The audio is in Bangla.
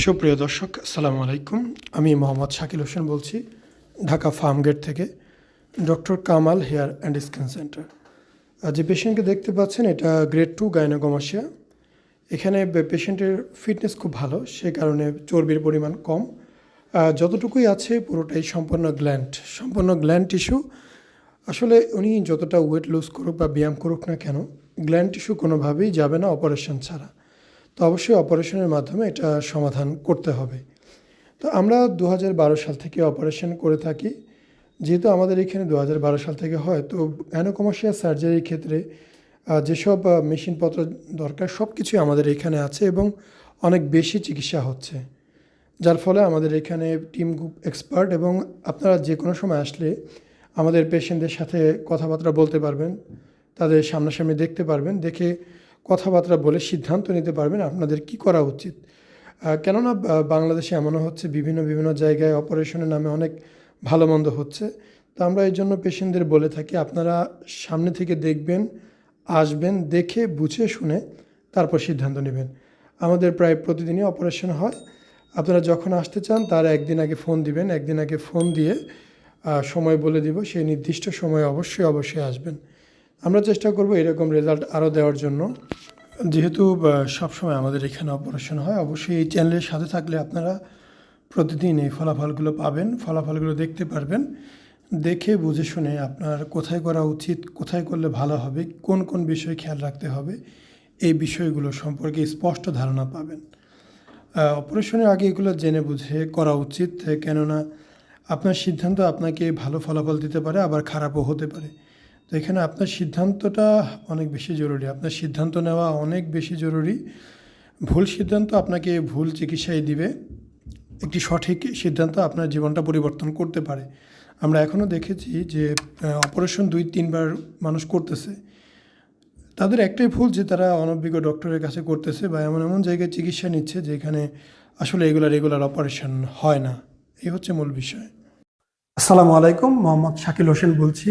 সুপ্রিয় দর্শক, আসসালামু আলাইকুম। আমি মোহাম্মদ শাকিল হোসেন বলছি, ঢাকা ফার্মগেট থেকে। Doctor Kamal hair and skin centre. যে পেশেন্টকে দেখতে পাচ্ছেন, এটা গ্রেড টু গাইনোকমাসিয়া। এখানে পেশেন্টের ফিটনেস খুব ভালো, সে কারণে চর্বির পরিমাণ কম। যতটুকুই আছে, পুরোটাই সম্পূর্ণ গ্ল্যান্ড সম্পূর্ণ গ্ল্যান্ড টিস্যু। আসলে উনি যতটা ওয়েট লুজ করুক বা ব্যায়াম করুক না কেন, গ্ল্যান্ড টিস্যু কোনোভাবেই যাবে না অপারেশন ছাড়া। তো অবশ্যই অপারেশনের মাধ্যমে এটা সমাধান করতে হবে। তো আমরা দু হাজার বারো সাল থেকে অপারেশন করে থাকি। যেহেতু আমাদের এখানে দু হাজার বারো সাল থেকে হয়, তো অ্যানোকমার্শিয়াল সার্জারির ক্ষেত্রে যেসব মেশিনপত্র দরকার সব কিছুই আমাদের এখানে আছে এবং অনেক বেশি চিকিৎসা হচ্ছে। যার ফলে আমাদের এখানে টিম গ্রুপ এক্সপার্ট এবং আপনারা যে কোনো সময় আসলে আমাদের পেশেন্টদের সাথে কথাবার্তা বলতে পারবেন, তাদের সামনাসামনি দেখতে পারবেন, দেখে কথাবার্তা বলে সিদ্ধান্ত নিতে পারবেন। আপনাদের কি করা উচিত? কেননা বাংলাদেশে এমনও হচ্ছে, বিভিন্ন বিভিন্ন জায়গায় অপারেশনের নামে অনেক ভালো মন্দ হচ্ছে। তো আমরা এই জন্য পেশেন্টদের বলে থাকি, আপনারা সামনে থেকে দেখবেন, আসবেন, দেখে, বুঝে, শুনে তারপর সিদ্ধান্ত নেবেন। আমাদের প্রায় প্রতিদিনই অপারেশন হয়। আপনারা যখন আসতে চান, তার একদিন আগে ফোন দিবেন। একদিন আগে ফোন দিয়ে সময় বলে দিব। সেই নির্দিষ্ট সময়ে অবশ্যই অবশ্যই আসবেন। আমরা চেষ্টা করব এরকম রেজাল্ট আরও দেওয়ার জন্য। যেহেতু সবসময় আমাদের এখানে অপারেশন হয়, অবশ্যই এই চ্যানেলের সাথে থাকলে আপনারা প্রতিদিন এই ফলাফলগুলো পাবেন। ফলাফলগুলো দেখতে পারবেন। দেখে, বুঝে শুনে আপনার কোথায় করা উচিত, কোথায় করলে ভালো হবে, কোন কোন বিষয় খেয়াল রাখতে হবে, এই বিষয়গুলো সম্পর্কে স্পষ্ট ধারণা পাবেন। অপারেশনের আগে এগুলো জেনে বুঝে করা উচিত, কেননা আপনার সিদ্ধান্ত আপনাকে ভালো ফলাফল দিতে পারে, আবার খারাপও হতে পারে। তো এখানে আপনার সিদ্ধান্তটা অনেক বেশি জরুরি। আপনার সিদ্ধান্ত নেওয়া অনেক বেশি জরুরি। ভুল সিদ্ধান্ত আপনাকে ভুল চিকিৎসায় দিবে। একটি সঠিক সিদ্ধান্ত আপনার জীবনটা পরিবর্তন করতে পারে। আমরা এখনও দেখেছি যে অপারেশন দুই, তিনবার মানুষ করতেছে। তাদের একটাই ভুল যে, তারা অনভিজ্ঞ ডক্টরের কাছে করতেছে বা এমন এমন জায়গায় চিকিৎসা নিচ্ছে যেখানে আসলে এগুলা রেগুলার অপারেশন হয় না। এই হচ্ছে মূল বিষয়। আসসালামু আলাইকুম, মোহাম্মদ শাকিল হোসেন বলছি।